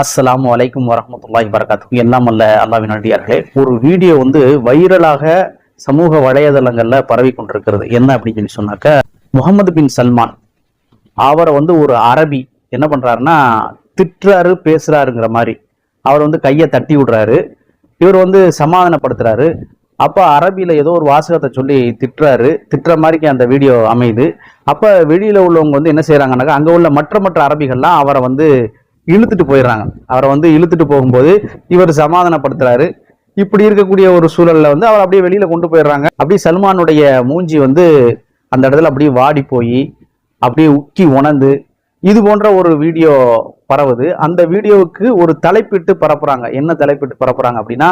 அஸ்லாம் வலைக்கும் வரஹ்மத்துல்லாஹி வரகாத்து எல்லாம் அல்ல அல்லாவின் அடியார்களே ஒரு வீடியோ வந்து வைரலாக சமூக வலைதளங்கள்ல பரவி கொண்டிருக்கிறது. என்ன அப்படின்னு சொல்லி சொன்னாக்க முகமது பின் சல்மான் அவரை வந்து ஒரு அரபி என்ன பண்றாருன்னா திட்டுறாரு பேசுறாருங்கிற மாதிரி. அவர் வந்து கையை தட்டி விடுறாரு. இவர் வந்து சமாதானப்படுத்துறாரு. அப்போ அரபியில் ஏதோ ஒரு வாசகத்தை சொல்லி திட்டுறாரு. திட்டுற மாதிரிக்கு அந்த வீடியோ அமையுது. அப்போ வெளியில் உள்ளவங்க வந்து என்ன செய்கிறாங்கன்னாக்கா அங்கே உள்ள மற்ற மற்ற அரபிகள்லாம் அவரை வந்து இழுத்துட்டு போயிடுறாங்க. அவரை வந்து இழுத்துட்டு போகும்போது இவர் சமாதானப்படுத்துறாரு. இப்படி இருக்கக்கூடிய ஒரு சூழல்ல வந்து அவர் அப்படியே வெளியில கொண்டு போயிடுறாங்க. அப்படியே சல்மானுடைய மூஞ்சி வந்து அந்த இடத்துல அப்படியே வாடி போய் அப்படியே உக்கி உணர்ந்து இது போன்ற ஒரு வீடியோ பரவுது. அந்த வீடியோவுக்கு ஒரு தலைப்பிட்டு பரப்புறாங்க. என்ன தலைப்பிட்டு பரப்புறாங்க அப்படின்னா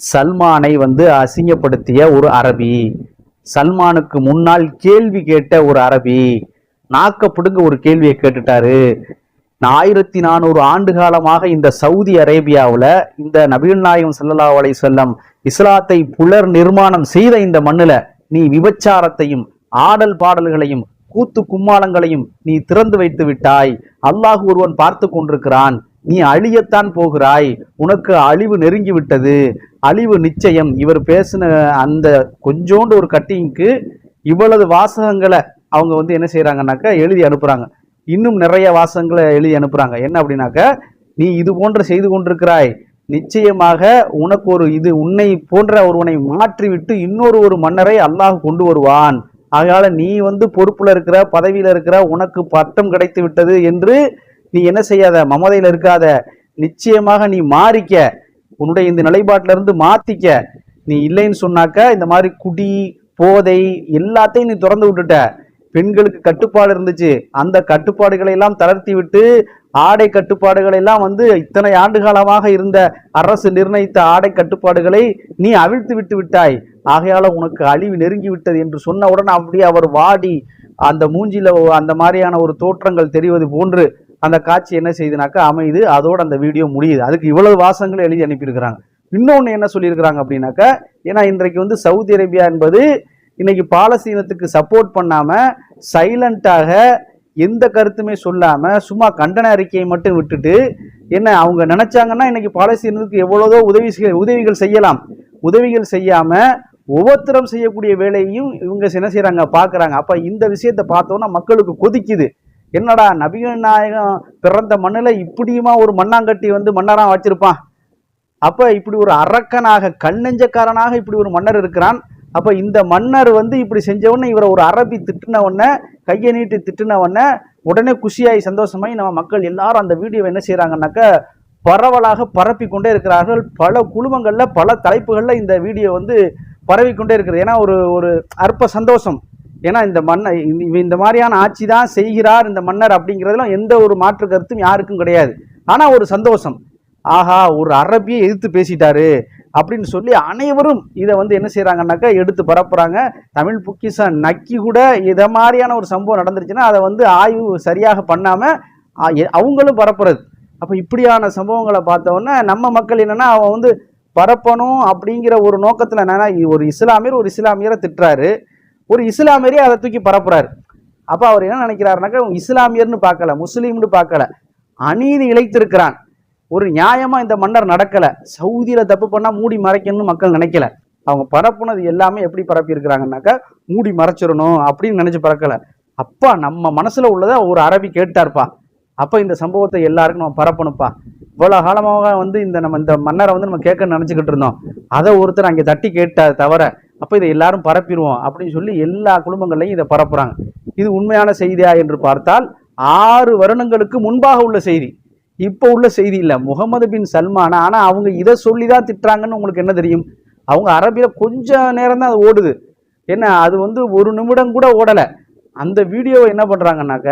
சல்மானை வந்து அசிங்கப்படுத்திய ஒரு அரபி சல்மானுக்கு முன்னால் கேள்வி கேட்ட ஒரு அரபி நாக்க பிடுங்க ஒரு கேள்வியை கேட்டுட்டாரு. ஆயிரத்தி நானூறு ஆண்டு காலமாக இந்த சவுதி அரேபியாவில் இந்த நபிகள் நாயகம் ஸல்லல்லாஹு அலை செல்லம் இஸ்லாத்தை புலர் நிர்மாணம் செய்த இந்த மண்ணுல நீ விபச்சாரத்தையும் ஆடல் பாடல்களையும் கூத்து கும்மாளங்களையும் நீ திறந்து வைத்து விட்டாய். அல்லாஹ் ஒருவன் பார்த்து கொண்டிருக்கிறான் நீ அழியத்தான் போகிறாய். உனக்கு அழிவு நெருங்கி விட்டது. அழிவு நிச்சயம். இவர் பேசின அந்த கொஞ்சோண்டு ஒரு கட்டிங்க்கு இவ்வளவு வாசகங்களை அவங்க வந்து என்ன செய்கிறாங்கனாக்கா எழுதி அனுப்புறாங்க. இன்னும் நிறைய வாசகங்களை எழுதி அனுப்புறாங்க. என்ன அப்படின்னாக்க நீ இது போன்ற செய்து கொண்டிருக்கிறாய். நிச்சயமாக உனக்கு ஒரு இது உன்னை போன்ற ஒருவனை மாற்றிவிட்டு இன்னொரு ஒரு மன்னரை அல்லாஹ் கொண்டு வருவான். ஆகையால நீ வந்து பொறுப்புல இருக்கிற பதவியில இருக்கிற உனக்கு பட்டம் கிடைத்து விட்டது என்று நீ என்ன செய்யாத மமதையில இருக்காத. நிச்சயமாக நீ மாறிக்க உன்னுடைய இந்த நிலைப்பாட்டில இருந்து மாத்திக்க. நீ இல்லைன்னு சொன்னாக்க இந்த மாதிரி குடி போதை எல்லாத்தையும் நீ திறந்து விட்டுட்ட. பெண்களுக்கு கட்டுப்பாடு இருந்துச்சு. அந்த கட்டுப்பாடுகளை எல்லாம் தளர்த்தி விட்டு ஆடை கட்டுப்பாடுகளை எல்லாம் வந்து இத்தனை ஆண்டு காலமாக இருந்த அரசு நிர்ணயித்த ஆடை கட்டுப்பாடுகளை நீ அவிழ்த்து விட்டு விட்டாய். ஆகையால உனக்கு அழிவு நெருங்கி விட்டது என்று சொன்னவுடன் அப்படியே அவர் வாடி. அந்த மூஞ்சில அந்த மாதிரியான ஒரு தோற்றங்கள் தெரிவது போன்று அந்த காட்சி என்ன செய்யுதுனாக்கா அமையுது அதோட அந்த வீடியோ முடியுது. அதுக்கு இவ்வளவு வாசகங்களை எழுதி அனுப்பியிருக்கிறாங்க. இன்னொன்று என்ன சொல்லியிருக்கிறாங்க அப்படின்னாக்கா ஏன்னா இன்றைக்கு வந்து சவுதி அரேபியா என்பது இன்னைக்கு பாலஸ்தீனத்துக்கு சப்போர்ட் பண்ணாமல் சைலண்டாக எந்த கருத்துமே சொல்லாம சும்மா கண்டன அறிக்கையை மட்டும் விட்டுட்டு என்ன அவங்க நினைச்சாங்கன்னா இன்னைக்கு பாலஸ்தீனத்துக்கு எவ்வளவோ உதவி செய்ய- உதவிகள் செய்யலாம். உதவிகள் செய்யாம ஒவ்வொருத்தரும் செய்யக்கூடிய வேலையையும் இவங்க என்ன செய்கிறாங்க பாக்குறாங்க அப்ப இந்த விஷயத்தை பார்த்தோன்னா மக்களுக்கு கொதிக்குது. என்னடா நபிகள் நாயகம் பிறந்த மண்ணில் இப்படியுமா ஒரு மண்ணாங்கட்டி வந்து மன்னராக வச்சிருப்பான்? அப்போ இப்படி ஒரு அரக்கனாக கண்ணெஞ்சக்காரனாக இப்படி ஒரு மன்னர் இருக்கிறான். அப்ப இந்த மன்னர் வந்து இப்படி செஞ்சவொடனே இவரை ஒரு அரபி திட்டுன உடனே கையை நீட்டி திட்டுன உடனே உடனே குஷியாகி சந்தோஷமாய் நம்ம மக்கள் எல்லாரும் அந்த வீடியோவை என்ன செய்றாங்கன்னாக்க பரவலாக பரப்பி கொண்டே இருக்கிறார்கள். பல குழுமங்கள்ல பல தலைப்புகள்ல இந்த வீடியோ வந்து பரவி கொண்டே இருக்கிறது ஏன்னா ஒரு ஒரு அற்ப சந்தோஷம். ஏன்னா இந்த மன்னர் இந்த- இந்த மாதிரியான ஆட்சி தான் செய்கிறார் இந்த மன்னர் அப்படிங்கிறதுலாம் எந்த ஒரு மாற்று கருத்தும் யாருக்கும் கிடையாது. ஆனால் ஒரு சந்தோஷம். ஆஹா ஒரு அரபியை எதிர்த்து பேசிட்டாரு. அப்படின்னு சொல்லி அனைவரும் இதை வந்து என்ன செய்கிறாங்கன்னாக்கா எடுத்து பரப்புகிறாங்க தமிழ் புக்கிசம் நக்கி கூட இதை மாதிரியான ஒரு சம்பவம் நடந்துருச்சுன்னா அதை வந்து ஆய்வு சரியாக பண்ணாமல் அவங்களும் பரப்புறது. அப்போ இப்படியான சம்பவங்களை பார்த்தோன்னா நம்ம மக்கள் என்னென்னா அவன் வந்து பரப்பணும் அப்படிங்கிற ஒரு நோக்கத்தில் என்னென்னா ஒரு இஸ்லாமியர் ஒரு இஸ்லாமியரை திட்டுறாரு. ஒரு இஸ்லாமியரே அதை தூக்கி பரப்புறாரு. அப்போ அவர் என்ன நினைக்கிறாருனாக்கா இஸ்லாமியர்னு பார்க்கல முஸ்லீம்னு பார்க்கல அநீதி இழைத்திருக்கிறான். ஒரு நியாயமாக இந்த மன்னர் நடக்கலை. சவுதியில் தப்பு பண்ணால் மூடி மறைக்கணும்னு மக்கள் நினைக்கல. அவங்க பரப்புனது எல்லாமே எப்படி பரப்பியிருக்கிறாங்கனாக்கா மூடி மறைச்சிடணும் அப்படின்னு நினச்சி பறக்கலை. அப்பா நம்ம மனசில் உள்ளதை ஒரு அரபி கேட்டார்ப்பா. அப்போ இந்த சம்பவத்தை எல்லாருக்கும் நம்ம பரப்பணும்ப்பா. இவ்வளோ காலமாக வந்து இந்த நம்ம இந்த மன்னரை வந்து நம்ம கேட்க நினச்சிக்கிட்டு இருந்தோம். அதை ஒருத்தர் அங்கே தட்டி கேட்டார் தவிர அப்போ இதை எல்லாரும் பரப்பிடுவோம் அப்படின்னு சொல்லி எல்லா குடும்பங்கள்லையும் இதை பரப்புகிறாங்க இது உண்மையான செய்தியா என்று பார்த்தால் ஆறு வருடங்களுக்கு முன்பாக உள்ள செய்தி. இப்போ உள்ள செய்தி இல்லை. முகமது பின் சல்மான் ஆனால் அவங்க இதை சொல்லி தான் திட்டுறாங்கன்னு உங்களுக்கு என்ன தெரியும்? அவங்க அரபியில் கொஞ்சம் நேரம் தான் அது ஓடுது. என்ன அது வந்து ஒரு நிமிடம் கூட ஓடலை. அந்த வீடியோவை என்ன பண்ணுறாங்கனாக்க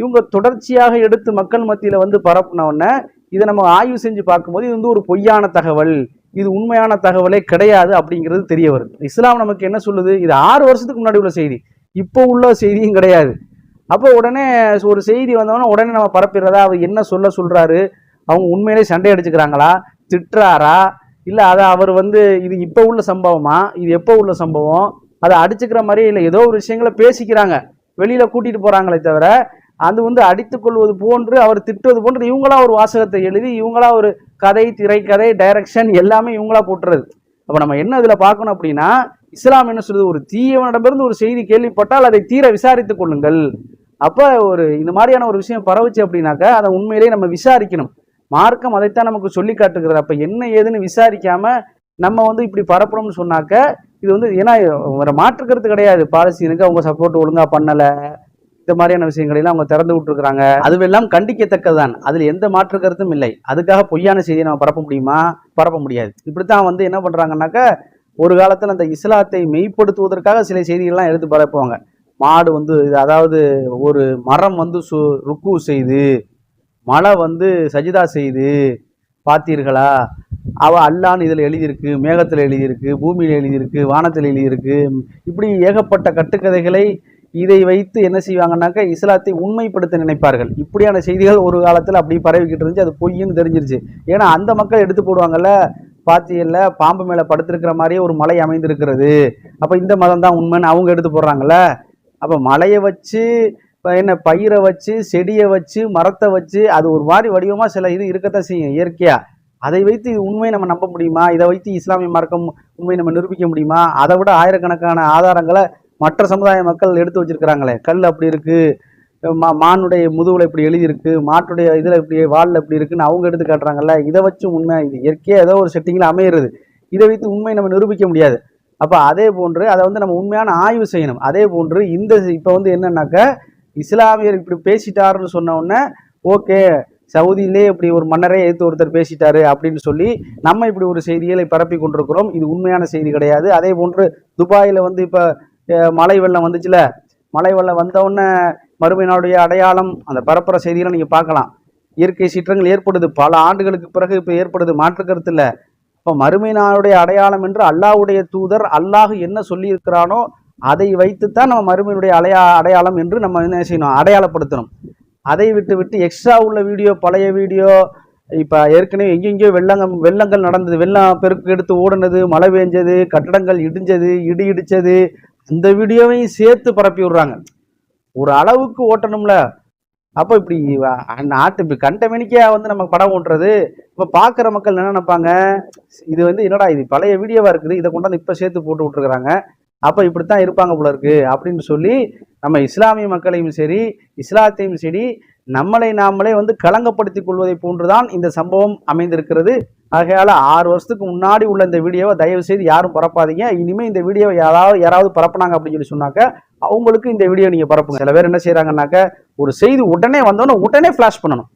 இவங்க தொடர்ச்சியாக எடுத்து மக்கள் மத்தியில் வந்து பரப்புனவுடனே இதை நம்ம ஆய்வு செஞ்சு பார்க்கும்போது இது வந்து ஒரு பொய்யான தகவல். இது உண்மையான தகவலே கிடையாது அப்படிங்கிறது தெரிய வருது. இஸ்லாம் நமக்கு என்ன சொல்லுது? இது ஆறு வருஷத்துக்கு முன்னாடி உள்ள செய்தி. இப்போ உள்ள செய்தியும் கிடையாது. அப்போ உடனே ஒரு செய்தி வந்தவொடனே உடனே நம்ம பரப்பிடுறதா? அவர் என்ன சொல்ல சொல்கிறாரு அவங்க உண்மையிலே சண்டை அடிச்சுக்கிறாங்களா திட்டுறாரா? இல்லை அதை அவர் வந்து இது இப்போ உள்ள சம்பவமா? இது எப்போ உள்ள சம்பவம்? அதை அடிச்சுக்கிற மாதிரி இல்லை. ஏதோ ஒரு விஷயங்களை பேசிக்கிறாங்க. வெளியில் கூட்டிகிட்டு போகிறாங்களே தவிர அது வந்து அடித்து கொள்வது போன்று அவர் திட்டுவது போன்று இவங்களா ஒரு வாசகத்தை எழுதி இவங்களா ஒரு கதை திரைக்கதை டைரக்ஷன் எல்லாமே இவங்களா போட்டுறது. அப்போ நம்ம என்ன இதில் பார்க்கணும் அப்படின்னா இஸ்லாம் என்ன சொல்றது ஒரு தீயவனிடமிருந்து ஒரு செய்தி கேள்விப்பட்டால் அதை தீர விசாரித்து கொள்ளுங்கள். அப்போ ஒரு இந்த மாதிரியான ஒரு விஷயம் பரவுச்சு அப்படின்னாக்கா அதை உண்மையிலேயே நம்ம விசாரிக்கணும். மார்க்கம் அதைத்தான் நமக்கு சொல்லி காட்டுகிறது. அப்போ என்ன ஏதுன்னு விசாரிக்காம நம்ம வந்து இப்படி பரப்புறோம்னு சொன்னாக்க இது வந்து ஏன்னா வேற மாற்று கருத்து கிடையாது. பாலஸ்தீனுக்கு அவங்க சப்போர்ட் ஒழுங்காக பண்ணலை. இந்த மாதிரியான விஷயங்களை எல்லாம் அவங்க திறந்து விட்டுருக்குறாங்க. அதுவெல்லாம் கண்டிக்கத்தக்கதுதான். அதில் எந்த மாற்று கருத்தும் இல்லை. அதுக்காக பொய்யான செய்தியை நம்ம பரப்ப முடியுமா? பரப்ப முடியாது. இப்படித்தான் வந்து என்ன பண்றாங்கன்னாக்க ஒரு காலத்தில் அந்த இஸ்லாத்தை மெய்ப்படுத்துவதற்காக சில செய்திகள்லாம் எடுத்து பரப்புவாங்க. மாடு வந்து இது அதாவது ஒரு மரம் வந்து சு ருக்கு செய்து மலை வந்து சஜிதா செய்து பார்த்தீர்களா? அவ அல்லான்னு இதில் எழுதியிருக்கு மேகத்தில் எழுதியிருக்கு பூமியில் எழுதியிருக்கு வானத்தில் எழுதியிருக்கு. இப்படி ஏகப்பட்ட கட்டுக்கதைகளை இதை வைத்து என்ன செய்வாங்கன்னாக்கா இஸ்லாத்தை உண்மைப்படுத்த நினைப்பார்கள். இப்படியான செய்திகள் ஒரு காலத்தில் அப்படி பரவிக்கிட்டு இருந்துச்சு அது பொய்ன்னு தெரிஞ்சிருச்சு. ஏன்னா அந்த மக்கள் எடுத்து போடுவாங்கல்ல பாத்தியல்ல பாம்பு மேலே படுத்திருக்கிற மாதிரியே ஒரு மலை அமைந்திருக்கிறது. அப்போ இந்த மதம் தான் உண்மைன்னு அவங்க எடுத்து போடுறாங்கல்ல? அப்போ மலையை வச்சு இப்போ என்ன பயிரை வச்சு செடியை வச்சு மரத்தை வச்சு அது ஒரு மாதிரி வடிவமாக சில இது இருக்கத்தான் செய்யும் இயற்கையாக அதை வைத்து இது உண்மையை நம்ம நம்ப முடியுமா? இதை வைத்து இஸ்லாமிய மார்க்கம் உண்மையை நம்ம நிரூபிக்க முடியுமா? அதை விட ஆயிரக்கணக்கான ஆதாரங்களை மற்ற சமுதாய மக்கள் எடுத்து வச்சிருக்கிறாங்களே. கல் அப்படி இருக்கு. மா மானுடைய முதுகுல இப்படி எழுதியிருக்கு மாட்டுடைய இதில் இப்படி வாலில் இப்படி இருக்குன்னு அவங்க எடுத்து காட்டுறாங்கல்ல இதை வச்சு உண்மை இது இயற்கையாக ஏதோ ஒரு செட்டிங்கில் அமையிறது. இதை வைத்து உண்மை நம்ம நிரூபிக்க முடியாது. அப்போ அதே போன்று அதை வந்து நம்ம உண்மையான ஆய்வு செய்யணும். அதே போன்று இந்த இப்போ வந்து என்னன்னாக்க இஸ்லாமியர் இப்படி பேசிட்டாருன்னு சொன்ன உடனே ஓகே சவுதியிலே இப்படி ஒரு மன்னரே எடுத்து ஒருத்தர் பேசிட்டாரு அப்படின்னு சொல்லி நம்ம இப்படி ஒரு செய்திகளை பரப்பி கொண்டிருக்கிறோம். இது உண்மையான செய்தி கிடையாது. அதே போன்று துபாயில் வந்து இப்போ மழை வெள்ளம் வந்துச்சுல மழை வெள்ளம் வந்தவுடனே மறுமையினுடைய அடையாளம் அந்த பரப்புற செய்திகளை நீங்கள் பார்க்கலாம். இயற்கை சீற்றங்கள் ஏற்படுது. பல ஆண்டுகளுக்கு பிறகு இப்போ ஏற்படுது. மாற்று இல்லை. இப்போ மறுமை அடையாளம் என்று அல்லாஹுடைய தூதர் அல்லாஹ் என்ன சொல்லியிருக்கிறானோ அதை வைத்துத்தான் நம்ம மறுமையினுடைய அடையா அடையாளம் என்று நம்ம என்ன செய்யணும்? அடையாளப்படுத்தணும். அதை விட்டு விட்டு எக்ஸ்ட்ரா உள்ள வீடியோ பழைய வீடியோ இப்போ ஏற்கனவே எங்கெங்கேயோ வெள்ளங்கள் வெள்ளங்கள் நடந்தது. வெள்ளம் பெருக்கு எடுத்து ஓடுனது மழை பெஞ்சது கட்டடங்கள் இடிஞ்சது இடி இடித்தது இந்த வீடியோவையும் சேர்த்து பரப்பி விடுறாங்க. ஒரு அளவுக்கு ஓட்டணும்ல. அப்போ இப்படி நாட்டு இப்படி கண்டமெனிக்கா வந்து நம்ம படம் ஓட்டுறது. இப்போ பார்க்குற மக்கள் என்ன நினைப்பாங்க? இது வந்து என்னடா இது பழைய வீடியோவாக இருக்குது. இதை கொண்டாந்து இப்போ சேர்த்து போட்டு விட்டுருக்குறாங்க. அப்போ இப்படித்தான் இருப்பாங்க போல இருக்கு அப்படின்னு சொல்லி நம்ம இஸ்லாமிய மக்களையும் சரி இஸ்லாத்தையும் சரி நம்மளை நாமளே வந்து களங்கப்படுத்திக் கொள்வதை போன்றுதான் இந்த சம்பவம் அமைந்திருக்கிறது. ஆகையால் ஆறு வருஷத்துக்கு முன்னாடி உள்ள இந்த வீடியோவை தயவு செய்து யாரும் பரப்பாதீங்க. இனிமேல் இந்த வீடியோவை யாராவது யாராவது பரப்புனாங்க அப்படின்னு சொல்லி சொன்னாக்க அவங்களுக்கு இந்த வீடியோ நீங்கள் பரப்புங்க. சில பேர் என்ன செய்கிறாங்கன்னாக்க ஒரு செய்தி உடனே வந்தோன்னே உடனே ஃப்ளாஷ் பண்ணணும்.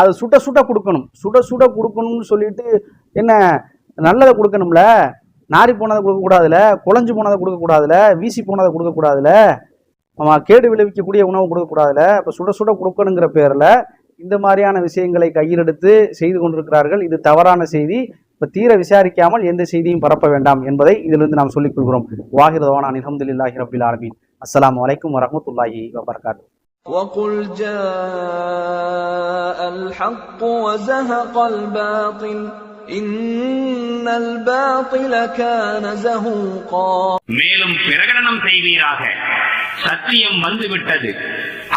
அது சுட சுட கொடுக்கணும். சுட சுட கொடுக்கணும்னு சொல்லிட்டு என்ன நல்லதை கொடுக்கணும்ல? நாரி போனதை கொடுக்கக்கூடாதுல? குழஞ்சு போனதை கொடுக்கக்கூடாதுல? வீசி போனதை கொடுக்கக்கூடாதுல? ஆமாம் கேடு விளைவிக்கக்கூடிய உணவு கொடுக்கக்கூடாதுல? இப்போ சுட சுட கொடுக்கணுங்கிற பேரில் இந்த மாதிரியான விஷயங்களை கையில் எடுத்து செய்து கொண்டிருக்கிறார்கள் இது தவறான செய்தி இப்போ தீர விசாரிக்காமல் எந்த செய்தியும் பரப்ப வேண்டாம் என்பதை இதிலிருந்து நாம் சொல்லிக் கொள்கிறோம் வாகிரதவான அலமதுல்லாஹி ரபில் ஆலமீன் அஸ்ஸலாமு அலைக்கும் வரஹ்மத்துல்லாஹி வபரகாத்து وقل جاء الحق وزهق الباطل إن الباطل كان زهوقا மேலும் பிரகடனம் செய்வீராக சத்தியம் வந்துவிட்டது